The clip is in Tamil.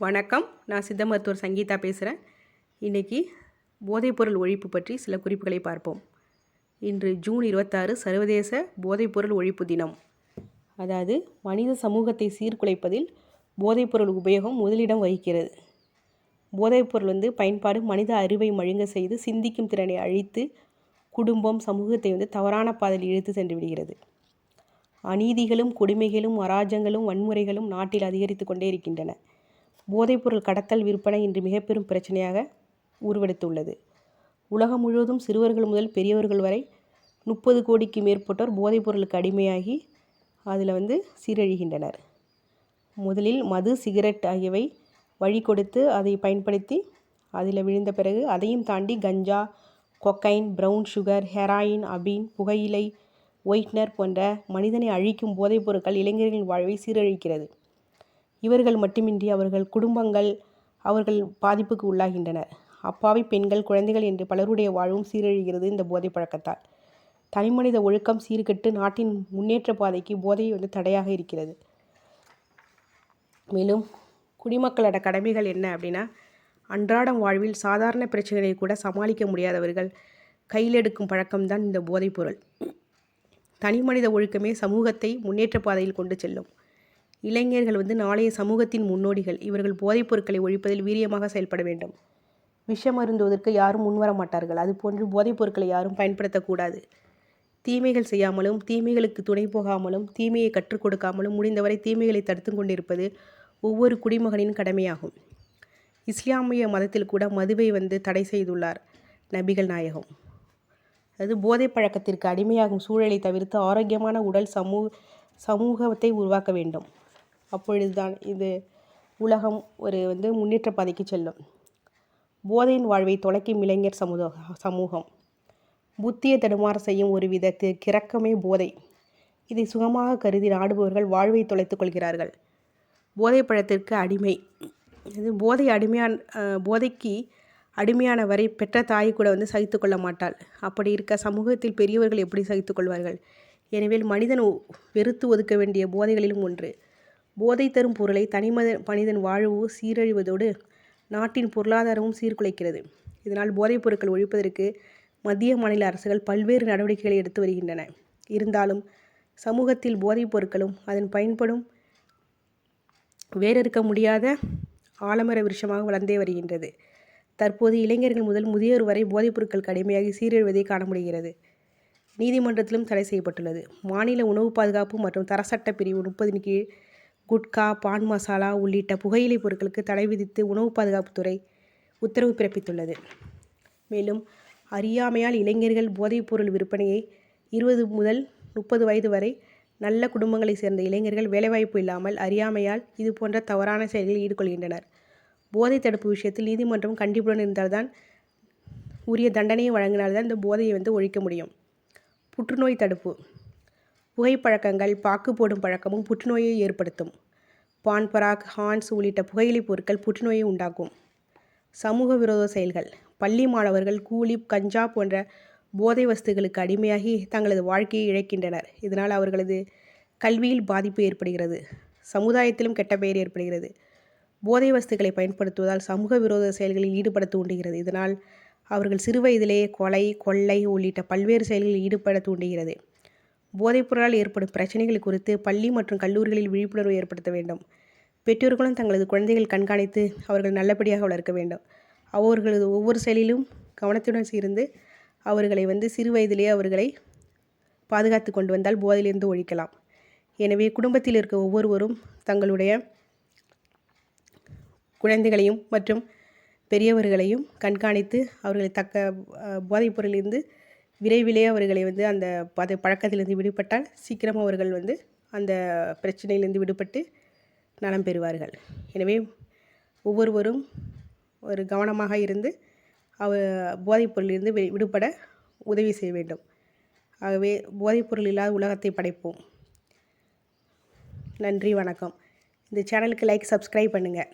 வணக்கம். நான் சித்த மருத்துவர் சங்கீதா பேசுகிறேன் இன்றைக்கி போதைப்பொருள் ஒழிப்பு பற்றி சில குறிப்புகளை பார்ப்போம். இன்று ஜூன் இருபத்தாறு சர்வதேச போதைப்பொருள் ஒழிப்பு தினம். அதாவது மனித சமூகத்தை சீர்குலைப்பதில் போதைப்பொருள் உபயோகம் முதலிடம் வகிக்கிறது. போதைப்பொருள் வந்து பயன்பாடு மனித அறிவை மழுங்க செய்து சிந்திக்கும் திறனை அழித்து குடும்பம் சமூகத்தை வந்து தவறான பாதையில் இழுத்து சென்று விடுகிறது. அநீதிகளும் கொடுமைகளும் அராஜங்களும் வன்முறைகளும் நாட்டில் அதிகரித்து கொண்டே இருக்கின்றன. போதைப்பொருள் கடத்தல் விற்பனை இன்று மிகப்பெரும் பிரச்சனையாக உருவெடுத்துள்ளது. உலகம் முழுவதும் சிறுவர்கள் முதல் பெரியவர்கள் வரை முப்பது கோடிக்கு மேற்பட்டோர் போதைப்பொருளுக்கு அடிமையாகி அதில் வந்து சீரழிகின்றனர். முதலில் மது சிகரெட் ஆகியவை வழி கொடுத்து அதை பயன்படுத்தி அதில் விழுந்த பிறகு அதையும் தாண்டி கஞ்சா கொக்கைன் ப்ரௌன் சுகர் ஹெராயின் அபீன் புகையிலை ஒயிட்னர் போன்ற மனிதனை அழிக்கும் போதைப் பொருட்கள் இளைஞர்களின் வாழ்வை சீரழிக்கிறது. இவர்கள் மட்டுமின்றி அவர்கள் குடும்பங்கள் அவர்கள் பாதிப்புக்கு உள்ளாகின்றனர். அப்பாவி பெண்கள் குழந்தைகள் என்று பலருடைய வாழ்வும் சீரழிகிறது இந்த போதை பழக்கத்தால். தனிமனித ஒழுக்கம் சீர்கெட்டு நாட்டின் முன்னேற்ற பாதைக்கு போதை வந்து தடையாக இருக்கிறது. மேலும் குடிமக்களோட கடமைகள் என்ன அப்படின்னா அன்றாடம் வாழ்வில் சாதாரண பிரச்சனைகளை கூட சமாளிக்க முடியாதவர்கள் கையில் எடுக்கும் பழக்கம்தான் இந்த போதைப் பொருள். தனி மனித ஒழுக்கமே சமூகத்தை முன்னேற்ற பாதையில் கொண்டு செல்லும். இளைஞர்கள் வந்து நாளைய சமூகத்தின் முன்னோடிகள். இவர்கள் போதைப் பொருட்களை ஒழிப்பதில் வீரியமாக செயல்பட வேண்டும். விஷம் அருந்துவதற்கு யாரும் முன்வர மாட்டார்கள். அதுபோன்று போதைப் பொருட்களை யாரும் பயன்படுத்தக்கூடாது. தீமைகள் செய்யாமலும் தீமைகளுக்கு துணை போகாமலும் தீமையை கற்றுக் கொடுக்காமலும் முடிந்தவரை தீமைகளை தடுத்து கொண்டிருப்பது ஒவ்வொரு குடிமகனின் கடமையாகும். இஸ்லாமிய மதத்தில் கூட மதுவை வந்து தடை செய்துள்ளார் நபிகள் நாயகம். அது போதை பழக்கத்திற்கு அடிமையாகும் சூழலை தவிர்த்து ஆரோக்கியமான உடல் சமூக சமூகத்தை உருவாக்க வேண்டும். அப்பொழுதுதான் இது உலகம் ஒரு வந்து முன்னேற்ற பாதைக்கு செல்லும். போதையின் வாழ்வை தொலைக்கும் இளைஞர் சமூக சமூகம். புத்தியை தடுமாற செய்யும் ஒரு விதத்து கிறக்கமே போதை. இதை சுகமாக கருதி நாடுபவர்கள் வாழ்வை தொலைத்துக் கொள்கிறார்கள். போதை பழத்திற்கு அடிமை. இது போதை அடிமையான போதைக்கு அடிமையான வரை பெற்ற தாய் கூட வந்து சகித்து கொள்ள மாட்டாள். அப்படி இருக்க சமூகத்தில் பெரியவர்கள் எப்படி சகித்து கொள்வார்கள்? எனவே மனிதன் வெறுத்து ஒதுக்க வேண்டிய போதைகளிலும் ஒன்று. போதை தரும் பொருளை தனிமத மனிதன் வாழ்வு சீரழிவதோடு நாட்டின் பொருளாதாரமும் சீர்குலைக்கிறது. இதனால் போதைப் பொருட்கள் ஒழிப்பதற்கு மத்திய மாநில அரசுகள் பல்வேறு நடவடிக்கைகளை எடுத்து வருகின்றன. இருந்தாலும் சமூகத்தில் போதைப் பொருட்களும் அதன் பயன்படும் வேறறுக்க முடியாத ஆலமர விருஷமாக வளர்ந்தே வருகின்றது. தற்போது இளைஞர்கள் முதல் முதியோர் வரை போதைப் பொருட்கள் கடுமையாகி சீரழிவதை காண முடிகிறது. நீதிமன்றத்திலும் தடை செய்யப்பட்டுள்ளது. மாநில உணவு பாதுகாப்பு மற்றும் தரச்சட்ட பிரிவு முப்பதின் கீழ் குட்கா பான் மசாலா உள்ளிட்ட புகையிலை பொருட்களுக்கு தடை விதித்து உணவு பாதுகாப்புத்துறை உத்தரவு பிறப்பித்துள்ளது. மேலும் அறியாமையால் இளைஞர்கள் போதைப்பொருள் விற்பனையை இருபது முதல் முப்பது வயது வரை நல்ல குடும்பங்களைச் சேர்ந்த இளைஞர்கள் வேலைவாய்ப்பு இல்லாமல் அறியாமையால் இது போன்ற தவறான செயல்களில் ஈடுகொள்கின்றனர். போதை தடுப்பு விஷயத்தில் நீதிமன்றம் கண்டிப்புடன் இருந்தால்தான் உரிய தண்டனையை வழங்கினால்தான் இந்த போதையை வந்து ஒழிக்க முடியும். புற்றுநோய் தடுப்பு. புகைப்பழக்கங்கள் பாக்கு போடும் பழக்கமும் புற்றுநோயை ஏற்படுத்தும். பான்பராக் ஹான்ஸ் உள்ளிட்ட புகையிலை பொருட்கள் புற்றுநோயை உண்டாக்கும். சமூக விரோத செயல்கள். பள்ளி மாணவர்கள் கூலி கஞ்சா போன்ற போதை வஸ்துகளுக்கு அடிமையாகி தங்களது வாழ்க்கையை இழக்கின்றனர். இதனால் அவர்களது கல்வியில் பாதிப்பு ஏற்படுகிறது. சமுதாயத்திலும் கெட்ட பெயர் ஏற்படுகிறது. போதை வஸ்துக்களை பயன்படுத்துவதால் சமூக விரோத செயல்களில் ஈடுபட தூண்டுகிறது. இதனால் அவர்கள் சிறு வயதிலேயே கொலை கொள்ளை உள்ளிட்ட பல்வேறு செயல்களில் ஈடுபட தூண்டுகிறது. போதைப்பொருளால் ஏற்படும் பிரச்சனைகள் குறித்து பள்ளி மற்றும் கல்லூரிகளில் விழிப்புணர்வு ஏற்படுத்த வேண்டும். பெற்றோர்களும் தங்களது குழந்தைகள் கண்காணித்து அவர்கள் நல்லபடியாக வளர்க்க வேண்டும். அவர்களது ஒவ்வொரு செயலிலும் கவனத்துடன் சேர்ந்து அவர்களை வந்து சிறு வயதிலேயே அவர்களை பாதுகாத்து கொண்டு வந்தால் போதையிலிருந்து ஒழிக்கலாம். எனவே குடும்பத்தில் இருக்க ஒவ்வொருவரும் தங்களுடைய குழந்தைகளையும் மற்றும் பெரியவர்களையும் கண்காணித்து அவர்களை தக்க போதைப்பொருளிலிருந்து விரைவிலே அவர்களை வந்து அந்த பத பழக்கத்திலிருந்து விடுபட்டால் சீக்கிரம் அவர்கள் வந்து அந்த பிரச்சனையிலிருந்து விடுபட்டு நலம் பெறுவார்கள். எனவே ஒவ்வொருவரும் ஒரு கவனமாக இருந்து அவ போதைப்பொருளிலிருந்து விடுபட உதவி செய்ய வேண்டும். ஆகவே போதைப்பொருள் இல்லாத உலகத்தை படைப்போம். நன்றி வணக்கம். இந்த சேனலுக்கு லைக் சப்ஸ்கிரைப் பண்ணுங்கள்